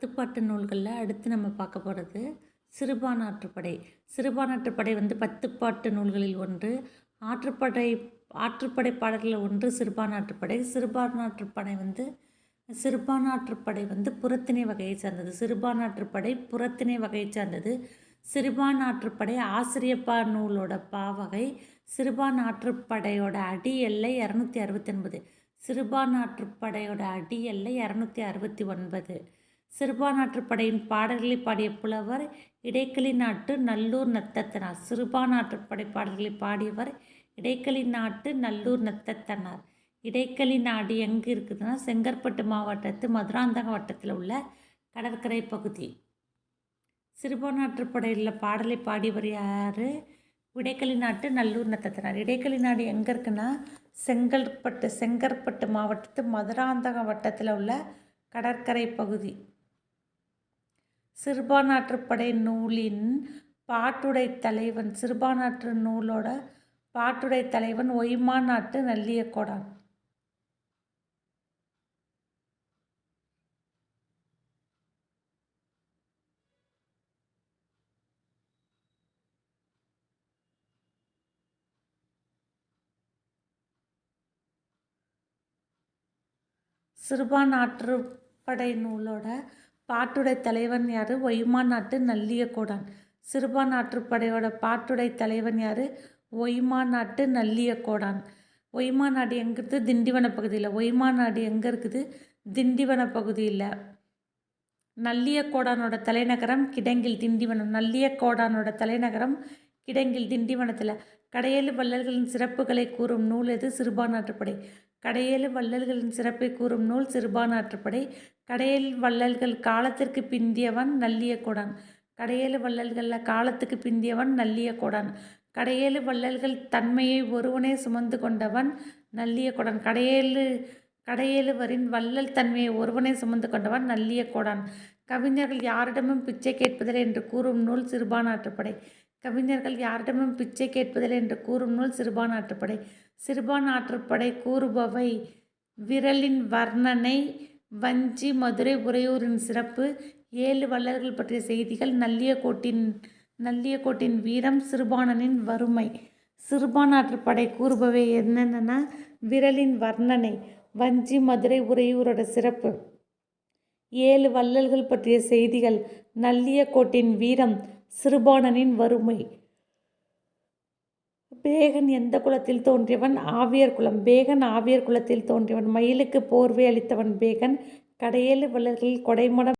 பத்துப்பாட்டு நூல்களில் அடுத்து நம்ம பார்க்க போகிறது சிறுபானாற்றுப்படை சிறுபானாற்றுப்படை வந்து பத்துப்பாட்டு நூல்களில் ஒன்று ஆற்றுப்படை ஆற்றுப்படை பாடல்களில் ஒன்று சிறுபானாற்றுப்படை சிறுபானாற்றுப்படை வந்து சிறுபானாற்றுப்படை வந்து புறத்திணை வகையை சார்ந்தது. சிறுபானாற்றுப்படை புறத்திணை வகையை சார்ந்தது. சிறுபானாற்றுப்படை ஆசிரியப்பா நூலோட பாவகை சிறுபான் ஆற்றுப்படையோட அடி எல்லை இரநூத்தி அறுபத்தி ஒன்பது சிறுபானாற்றுப்படையோட அடி எல்லை இரநூத்தி அறுபத்தி ஒன்பது. சிறுபானாற்றுப்படையின் பாடல்களை பாடிய புலவர் இடைக்களி நாட்டு நல்லூர் நத்தத்தனார். சிறுபானாற்றுப்படை பாடல்களை பாடியவர் இடைக்களி நாட்டு நல்லூர் நத்தத்தனார். இடைக்கலி நாடு எங்கே இருக்குதுன்னா செங்கற்பட்டு மாவட்டத்து மதுராந்தகம் வட்டத்தில் உள்ள கடற்கரை பகுதி. சிறுபானாற்றுப்படையில் பாடலை பாடியவர் யார்? இடைக்கலி நாட்டு நல்லூர் நத்தத்தினார். இடைக்கலி நாடு எங்கே இருக்குன்னா செங்கல்பட்டு செங்கற்பட்டு மாவட்டத்து மதுராந்தகம் வட்டத்தில் உள்ள கடற்கரை பகுதி. சிறுபானாற்றுப்படை நூலின் பாட்டுடை தலைவன் சிறுபானாற்று நூலோட பாட்டுடை தலைவன் ஒய்மா நாட்டு நல்லியக்கோடான். சிறுபான் ஆற்றுப்படை நூலோட பாட்டுடை தலைவன் யார்? ஒய்மா நாட்டு நல்லியக்கோடான் சிறுபான் ஆற்றுப்படையோட பாட்டுடை தலைவன் யார்? ஒய்மா நாட்டு நல்லியக்கோடான் ஒய்மா நாடு எங்கே இருக்குது திண்டிவன பகுதியில். ஒய்மா நாடு எங்கே இருக்குது? திண்டிவன பகுதியில். நல்லியக்கோடானோட தலைநகரம் கிடங்கில் திண்டிவனம். நல்லியக்கோடானோட தலைநகரம் கிடங்கில் திண்டிவனத்தில். கடையேழு வள்ளல்களின் சிறப்புகளை கூறும் நூல் எது? சிறுபான் நாட்டுப்படை கடையேழு வள்ளல்களின் சிறப்பை கூறும் நூல் சிறுபானாற்றுப்படை. கடையேழு வள்ளல்கள் காலத்திற்கு பிந்தியவன் நல்லியக்கோடான் கடையேழு வள்ளல்களில் காலத்துக்கு பிந்தியவன் நல்லியக்கோடான் கடையேழு வள்ளல்கள் தன்மையை ஒருவனே சுமந்து கொண்டவன் நல்லியக்கோடான் கடையேழு கடையேழுவரின் வள்ளல் தன்மையை ஒருவனே சுமந்து கொண்டவன் நல்லியக்கோடான் கவிஞர்கள் யாரிடமும் பிச்சை கேட்பதில்லை என்று கூறும் நூல் சிறுபானாற்றுப்படை. கவிஞர்கள் யாரிடமும் பிச்சை கேட்பதில்லை என்று கூறும் நூல் சிறுபான் ஆற்றுப்படை. சிறுபான் ஆற்றுப்படை கூறுபவை விரலின் வர்ணனை வஞ்சி மதுரை உறையூரின் சிறப்பு ஏழு வள்ளல்கள் பற்றிய செய்திகள் நல்லியக்கோட்டின் நல்லியக்கோட்டின் வீரம் சிறுபானனின் வறுமை. சிறுபானாற்றுப்படை கூறுபவை என்னென்னா விரலின் வர்ணனை வஞ்சி மதுரை உறையூரோட சிறப்பு. ஏழு வள்ளல்கள் பற்றிய செய்திகள் நல்லியக்கோட்டின் வீரம் சிறுபாணனின் வறுமை. பேகன் எந்த குலத்தில் தோன்றியவன்? ஆவியர் குலம். பேகன் ஆவியர் குலத்தில் தோன்றியவன். மயிலுக்கு போர்வை அளித்தவன் பேகன். கடையேழு வள்ளல்களில் கொடைமடம்